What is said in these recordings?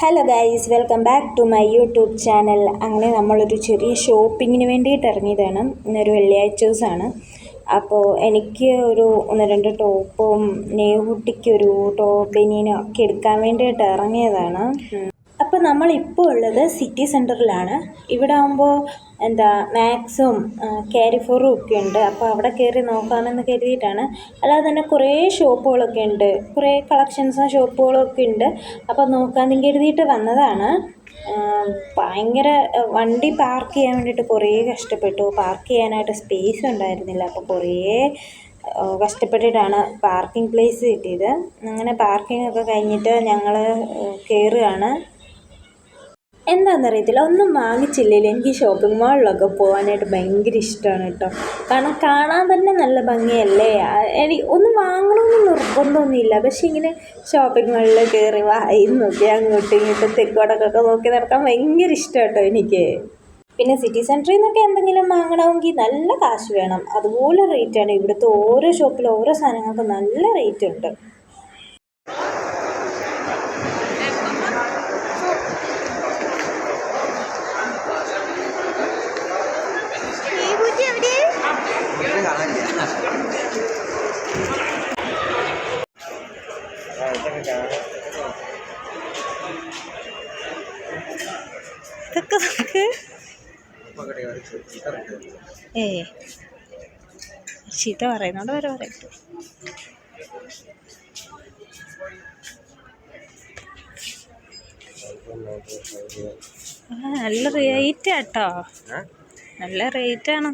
Hello guys welcome back to my YouTube channel അങ്ങനെ നമ്മളൊരു ചെറിയ ഷോപ്പിങ്ങിന് വേണ്ടിയിട്ട് ഇറങ്ങിയതാണ്. ഇന്നൊരു വെള്ളിയാഴ്ച ദിവസമാണ്. അപ്പോൾ എനിക്ക് ഒരു ഒന്ന് രണ്ട് ടോപ്പും നെയ്കുട്ടിക്കൊരു ടോപ്പ് ബനിയനും ഒക്കെ എടുക്കാൻ വേണ്ടിയിട്ട് ഇറങ്ങിയതാണ്. അപ്പോൾ നമ്മളിപ്പോൾ ഉള്ളത് സിറ്റി സെന്ററിലാണ് ഇവിടെ ആകുമ്പോൾ എന്താ മാക്സും കാരിഫോറും ഒക്കെ ഉണ്ട്. അപ്പോൾ അവിടെ കയറി നോക്കാമെന്ന് കരുതിയിട്ടാണ്. അല്ലാതെ തന്നെ കുറേ ഷോപ്പുകളൊക്കെ ഉണ്ട്. കുറേ കളക്ഷൻസും ഷോപ്പുകളും ഒക്കെ ഉണ്ട്. അപ്പോൾ നോക്കാമെന്ന് കരുതിയിട്ട് വന്നതാണ്. ഭയങ്കര വണ്ടി പാർക്ക് ചെയ്യാൻ വേണ്ടിയിട്ട് കുറേ കഷ്ടപ്പെട്ടു. പാർക്ക് ചെയ്യാനായിട്ട് സ്പേസ് ഉണ്ടായിരുന്നില്ല. അപ്പോൾ കുറേ കഷ്ടപ്പെട്ടിട്ടാണ് പാർക്കിംഗ് പ്ലേസ് കിട്ടിയത്. അങ്ങനെ പാർക്കിംഗ് ഒക്കെ കഴിഞ്ഞിട്ട് ഞങ്ങൾ കയറുകയാണ് എന്താണെന്നറിയത്തില്ല ഒന്നും വാങ്ങിച്ചില്ലെങ്കിൽ എനിക്ക് ഷോപ്പിംഗ് മാളിലൊക്കെ പോകാനായിട്ട് ഭയങ്കര ഇഷ്ടമാണ് കേട്ടോ. കാരണം കാണാൻ തന്നെ നല്ല ഭംഗിയല്ലേ? എനിക്ക് ഒന്നും വാങ്ങണമെന്ന് നിർബന്ധമൊന്നുമില്ല. പക്ഷെ ഇങ്ങനെ ഷോപ്പിംഗ് മാളിൽ കയറി വായി നോക്കി അങ്ങോട്ടും ഇങ്ങോട്ടും തെക്കോടക്കൊക്കെ നോക്കി നടക്കാൻ ഭയങ്കര ഇഷ്ടം കേട്ടോ എനിക്ക്. പിന്നെ സിറ്റി സെന്ററിൽ നിന്നൊക്കെ എന്തെങ്കിലും വാങ്ങണമെങ്കിൽ നല്ല കാശ് വേണം. അതുപോലെ റേറ്റാണ് ഇവിടുത്തെ ഓരോ ഷോപ്പിലും ഓരോ സാധനങ്ങൾക്കും നല്ല റേറ്റ് ഉണ്ട്. ഏ. ചീത്ത പറയുന്നോണ്ട് വരെ പറയട്ടെ നല്ല റേറ്റ് ആട്ടോ. നല്ല റേറ്റ് ആണ്.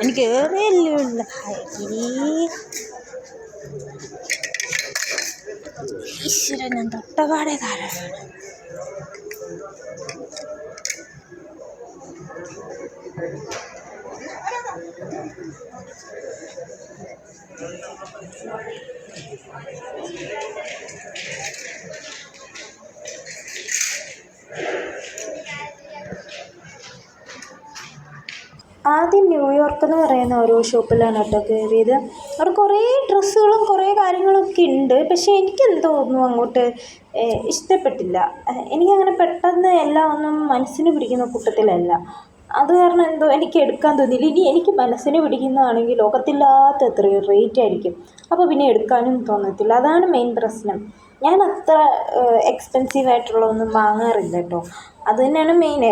എനിക്ക് ഏറിയല്ലേ ഉള്ള ഈശ്വരൻ ഞാൻ തൊട്ടപാടെ ധാരാളമാണ് ആദ്യം ന്യൂയോർക്ക് എന്ന് പറയുന്ന ഓരോ ഷോപ്പിലാണ് കേട്ടോ കയറിയത്. അവിടെ കുറേ ഡ്രസ്സുകളും കുറേ കാര്യങ്ങളൊക്കെ ഉണ്ട്. പക്ഷേ എനിക്കെന്തോ തോന്നുന്നു അങ്ങോട്ട് ഇഷ്ടപ്പെട്ടില്ല. എനിക്കങ്ങനെ പെട്ടെന്ന് എല്ലാം ഒന്നും മനസ്സിന് പിടിക്കുന്ന കൂട്ടത്തിലല്ല. അത് കാരണം എന്തോ എനിക്ക് എടുക്കാൻ തോന്നിയില്ല. ഇനി എനിക്ക് മനസ്സിന് പിടിക്കുന്നതാണെങ്കിൽ ലോകത്തില്ലാത്ത എത്രയോ റേറ്റ് ആയിരിക്കും. അപ്പോൾ പിന്നെ എടുക്കാനും തോന്നത്തില്ല. അതാണ് മെയിൻ പ്രശ്നം. ഞാൻ അത്ര എക്സ്പെൻസീവ് ആയിട്ടുള്ളതൊന്നും വാങ്ങാറില്ല കേട്ടോ അത് തന്നെയാണ് മെയിൻ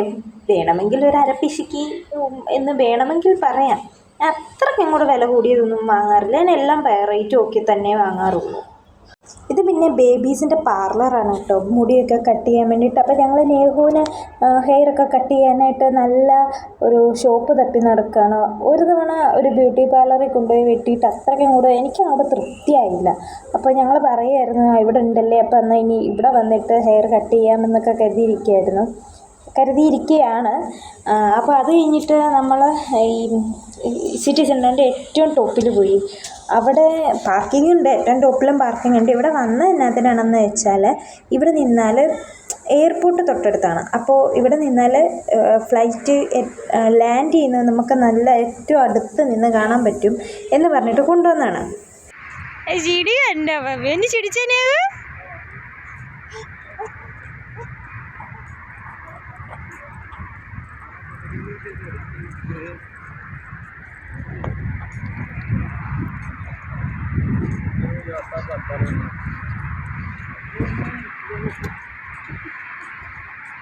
വേണമെങ്കിൽ ഒരു അരപ്പിശിക്ക് എന്ന് വേണമെങ്കിൽ പറയാം. ഞാൻ അത്രയ്ക്ക് അങ്ങോട്ട് വില കൂടിയതൊന്നും വാങ്ങാറില്ല. ഞാൻ എല്ലാം റേറ്റ് നോക്കി തന്നെ വാങ്ങാറുള്ളൂ. ഇത് പിന്നെ ബേബീസിന്റെ പാർലറാണ് കേട്ടോ. മുടിയൊക്കെ കട്ട് ചെയ്യാൻ വേണ്ടിയിട്ട്. അപ്പോൾ ഞങ്ങൾ നേഹുവിന് ഹെയറൊക്കെ കട്ട് ചെയ്യാനായിട്ട് നല്ല ഒരു ഷോപ്പ് തപ്പി നടക്കുകയാണ് ഒരു തവണ ഒരു ബ്യൂട്ടി പാർലറിൽ കൊണ്ടുപോയി വെട്ടിയിട്ട് അത്രയ്ക്കും കൂടെ എനിക്ക് അവിടെ തൃപ്തിയായില്ല അപ്പോൾ ഞങ്ങൾ പറയുമായിരുന്നു ഇവിടെ ഉണ്ടല്ലേ? അപ്പോൾ എന്നാൽ ഇനി ഇവിടെ വന്നിട്ട് ഹെയർ കട്ട് ചെയ്യാമെന്നൊക്കെ കരുതിയിരിക്കുകയായിരുന്നു. കരുതിയിരിക്കുകയാണ് അപ്പോൾ അത് കഴിഞ്ഞിട്ട് നമ്മൾ ഈ സിറ്റി സെന്ററിന്റെ ഏറ്റവും ടോപ്പിൽ പോയി. അവിടെ പാർക്കിംഗ് ഉണ്ട് ഏറ്റവും ടോപ്പിലും പാർക്കിംഗ് ഉണ്ട്. ഇവിടെ വന്ന എന്നാത്തിനാണെന്ന് വെച്ചാൽ ഇവിടെ നിന്നാൽ എയർപോർട്ട് തൊട്ടടുത്താണ്. അപ്പോൾ ഇവിടെ നിന്നാൽ ഫ്ലൈറ്റ് ലാൻഡ് ചെയ്യുന്നത് നമുക്ക് നല്ല ഏറ്റവും അടുത്ത് നിന്ന് കാണാൻ പറ്റും എന്ന് പറഞ്ഞിട്ട് കൊണ്ടുവന്നതാണ്. ചിടി എന്റെ എന്നെ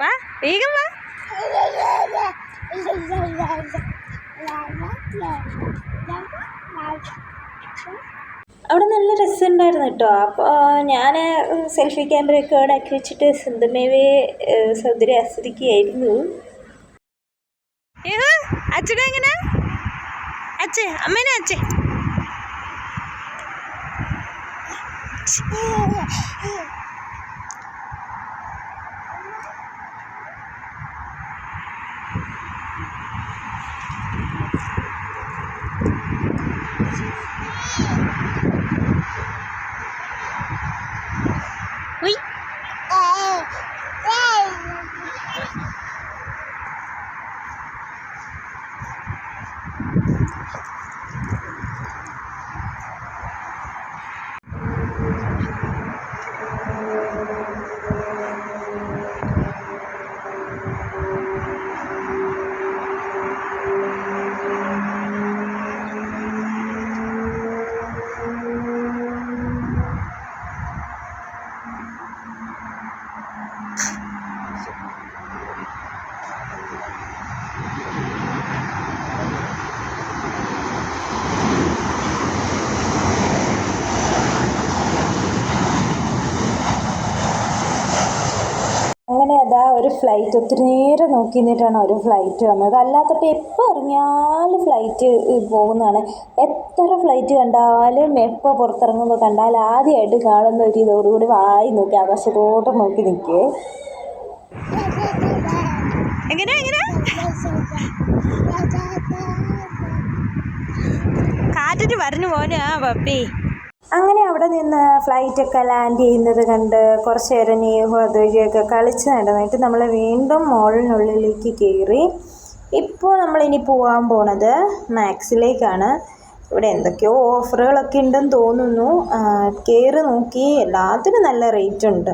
വാ വേഗം വാ. അവിടെ നല്ല രസമുണ്ടായിരുന്നു കേട്ടോ. അപ്പോൾ ഞാൻ സെൽഫി ക്യാമറയൊക്കെ അവിടെ ആക്കി വെച്ചിട്ട് സ്വന്തമേവേ സൗന്ദര്യം ആസ്വദിക്കുകയായിരുന്നു. അച്ഛനെ എങ്ങനെ? അച്ഛേ അമ്മേനെ അച്ഛേ. ഉയ് ഫ്ലൈറ്റ് ഒത്തിരി നേരം നോക്കി നിന്നിട്ടാണ് ഒരു ഫ്ലൈറ്റ് വന്നത്. അല്ലാത്തപ്പോൾ എപ്പോൾ ഇറങ്ങിയാലും ഫ്ലൈറ്റ് പോകുന്നതാണ്. എത്ര ഫ്ലൈറ്റ് കണ്ടാലും എപ്പോൾ പുറത്തിറങ്ങുമ്പോൾ കണ്ടാൽ ആദ്യമായിട്ട് കാണുന്ന ഒരു ഇതോടുകൂടി വായി നോക്കി ആകാശത്തോട്ടം നോക്കി നിൽക്കേ എങ്ങനെ എങ്ങനെ കാറ്റിട്ട് പറഞ്ഞു പോനാ പപ്പി. അങ്ങനെ അവിടെ നിന്ന് ഫ്ലൈറ്റൊക്കെ ലാൻഡ് ചെയ്യുന്നത് കണ്ട് കുറച്ച് നേരം നേഹു അതുവഴിയൊക്കെ കളിച്ച് നടന്നിട്ട് നമ്മൾ വീണ്ടും മോളിനുള്ളിലേക്ക് കയറി. ഇപ്പോൾ നമ്മളിനി പോകാൻ പോണത് മാക്സിലേക്കാണ്. ഇവിടെ എന്തൊക്കെയോ ഓഫറുകളൊക്കെ ഉണ്ടെന്ന് തോന്നുന്നു. കയറി നോക്കി. എല്ലാത്തിനും നല്ല റേറ്റ് ഉണ്ട്.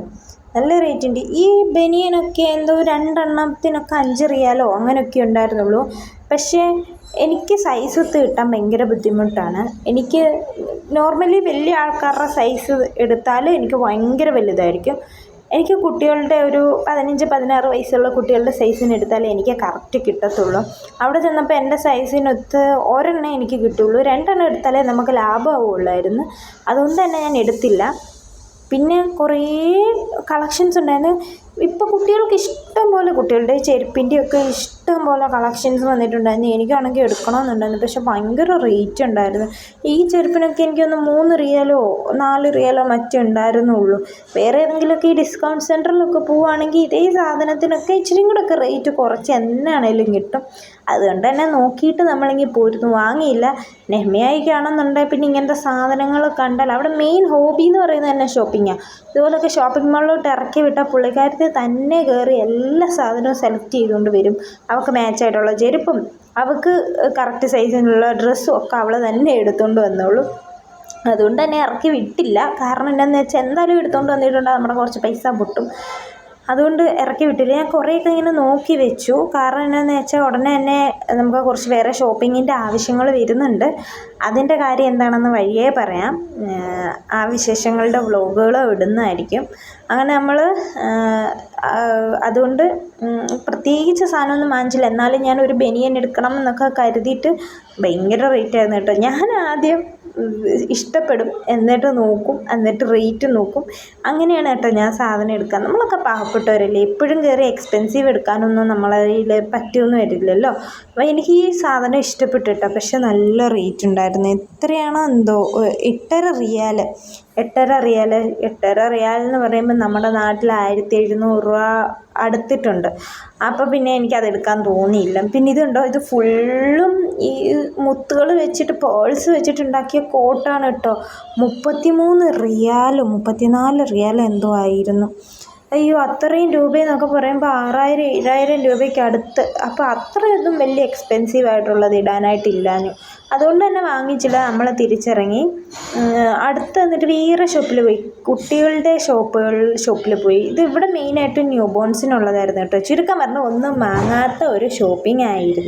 നല്ല റേറ്റ് ഉണ്ട് ഈ ബനിയനൊക്കെ എന്തോ രണ്ടെണ്ണത്തിനൊക്കെ അഞ്ച് റിയാലോ അങ്ങനെയൊക്കെ ഉണ്ടായിരുന്നുള്ളൂ. പക്ഷേ എനിക്ക് സൈസ് കിട്ടാൻ ഭയങ്കര ബുദ്ധിമുട്ടാണ്. എനിക്ക് നോർമലി വലിയ ആൾക്കാരുടെ സൈസ് എടുത്താൽ എനിക്ക് ഭയങ്കര വലുതായിരിക്കും. എനിക്ക് കുട്ടികളുടെ ഒരു പതിനഞ്ച് പതിനാറ് വയസ്സുള്ള കുട്ടികളുടെ സൈസിന് എടുത്താലേ എനിക്ക് കറക്റ്റ് കിട്ടത്തുള്ളൂ. അവിടെ ചെന്നപ്പോൾ എന്റെ സൈസിനൊത്ത് ഒരെണ്ണം എനിക്ക് കിട്ടുള്ളൂ. രണ്ടെണ്ണം എടുത്താലേ നമുക്ക് ലാഭമാവുള്ളായിരുന്നു. അതുകൊണ്ട് തന്നെ ഞാൻ എടുത്തില്ല. പിന്നെ കുറേ കളക്ഷൻസ് ഉണ്ടായിരുന്നു. ഇപ്പോൾ കുട്ടികൾക്ക് ഇഷ്ടം പോലെ കുട്ടികളുടെ ചെരുപ്പിന്റെയൊക്കെ ഇഷ്ടം പോലെ കളക്ഷൻസ് വന്നിട്ടുണ്ടായിരുന്നു. എനിക്കാണെങ്കിൽ എടുക്കണമെന്നുണ്ടായിരുന്നു. പക്ഷെ ഭയങ്കര റേറ്റ് ഉണ്ടായിരുന്നു. ഈ ചെരുപ്പിനൊക്കെ എനിക്കൊന്ന് മൂന്ന് റിയലോ നാല് റിയലോ മറ്റേ ഉണ്ടായിരുന്നുള്ളൂ. വേറെ ഏതെങ്കിലുമൊക്കെ ഈ ഡിസ്കൗണ്ട് സെന്ററിലൊക്കെ പോവുകയാണെങ്കിൽ ഇതേ സാധനത്തിനൊക്കെ ഇച്ചിരി കൂടെയൊക്കെ റേറ്റ് കുറച്ച് എന്നാണേലും കിട്ടും. അതുകൊണ്ട് തന്നെ നോക്കിയിട്ട് നമ്മളിങ്ങനെ പോയിരുന്നു വാങ്ങിയില്ല. നെഹ്മിയായിക്കാണെന്നുണ്ടെങ്കിൽ പിന്നെ ഇങ്ങനത്തെ സാധനങ്ങൾ കണ്ടാൽ അവിടെ മെയിൻ ഹോബി എന്ന് പറയുന്നത് തന്നെ ഷോപ്പിങ്ങാണ് ഇതുപോലൊക്കെ ഷോപ്പിംഗ് മാളിലോട്ട് ഇറക്കി വിട്ടാൽ പുള്ളിക്കാരത്തി തന്നെ കയറി എല്ലാ സാധനവും സെലക്ട് ചെയ്തുകൊണ്ട് വരും. അവൾക്ക് മാച്ചായിട്ടുള്ള ചെരുപ്പും അവൾക്ക് കറക്റ്റ് സൈസിനുള്ള ഡ്രസ്സും ഒക്കെ അവൾ തന്നെ എടുത്തുകൊണ്ട് വന്നോളൂ. അതുകൊണ്ട് തന്നെ ഇറക്കി വിട്ടില്ല. കാരണം എന്താണെന്ന് വെച്ചാൽ എന്തായാലും എടുത്തുകൊണ്ട് വന്നിട്ടുണ്ടെങ്കിൽ നമ്മുടെ കുറച്ച് പൈസ പൊട്ടും. അതുകൊണ്ട് ഇറക്കി വിട്ടില്ല. ഞാൻ കുറേയൊക്കെ ഇങ്ങനെ നോക്കി വെച്ചു. കാരണം എന്നാന്ന് വെച്ചാൽ ഉടനെ തന്നെ നമുക്ക് കുറച്ച് വേറെ ഷോപ്പിങ്ങിന്റെ ആവശ്യങ്ങൾ വരുന്നുണ്ട്. അതിന്റെ കാര്യം എന്താണെന്ന് വഴിയേ പറയാം. ആ വിശേഷങ്ങളുടെ വ്ളോഗുകൾ ഇടുന്നതായിരിക്കും. അങ്ങനെ നമ്മൾ അതുകൊണ്ട് പ്രത്യേകിച്ച് സാധനമൊന്നും വാങ്ങിച്ചില്ല. എന്നാലും ഞാൻ ഒരു ബനിയൻ എടുക്കണം എന്നൊക്കെ കരുതിയിട്ട് ഭയങ്കര റേറ്റ് ആയിരുന്നു കേട്ടോ. ഞാൻ ആദ്യം ഇഷ്ടപ്പെടും. എന്നിട്ട് നോക്കും. എന്നിട്ട് റേറ്റ് നോക്കും. അങ്ങനെയാണ് കേട്ടോ ഞാൻ സാധനം എടുക്കുക നമ്മളൊക്കെ പാവപ്പെട്ടവരല്ലേ? എപ്പോഴും കയറി എക്സ്പെൻസീവ് എടുക്കാനൊന്നും നമ്മളെ കയ്യിൽ പറ്റുമെന്ന് വരില്ലല്ലോ? അപ്പോൾ എനിക്ക് ഈ സാധനം ഇഷ്ടപ്പെട്ടു കേട്ടോ പക്ഷെ നല്ല റേറ്റ് ഉണ്ടായിരുന്നു. എത്രയാണോ എന്തോ എട്ടര റിയാൽ എട്ടര റിയാൽ എട്ടര റിയാൽ എന്ന് പറയുമ്പോൾ നമ്മുടെ നാട്ടിൽ ആയിരത്തി എഴുന്നൂറ് രൂപ അടുത്തിട്ടുണ്ട്. അപ്പോൾ പിന്നെ എനിക്കതെടുക്കാൻ തോന്നിയില്ല. പിന്നെ ഇതുണ്ടോ? ഇത് ഫുള്ളും ഈ മുത്തുകൾ വെച്ചിട്ട് പേൾസ് വെച്ചിട്ടുണ്ടാക്കിയ കോട്ടാണ് കേട്ടോ മുപ്പത്തി മൂന്ന് റിയാലോ മുപ്പത്തിനാല് റിയാലോ എന്തോ ആയിരുന്നു. അയ്യോ അത്രയും രൂപയെന്നൊക്കെ പറയുമ്പോൾ ആറായിരം ഏഴായിരം രൂപയ്ക്ക് അടുത്ത്. അപ്പോൾ അത്രയൊന്നും വലിയ എക്സ്പെൻസീവ് ആയിട്ടുള്ളത് ഇടാനായിട്ടില്ലാഞ്ഞു അതുകൊണ്ട് തന്നെ വാങ്ങിച്ചില്ല നമ്മൾ തിരിച്ചിറങ്ങി. അടുത്ത് എന്നിട്ട് വേറെ ഷോപ്പിൽ പോയി. കുട്ടികളുടെ ഷോപ്പുകൾ ഷോപ്പിൽ പോയി. ഇത് ഇവിടെ മെയിനായിട്ട് ന്യൂ ബോൺസിനുള്ളതായിരുന്നു കേട്ടോ. ചുരുക്കം പറഞ്ഞാൽ ഒന്നും വാങ്ങാത്ത ഒരു ഷോപ്പിംഗ് ആയിരുന്നു.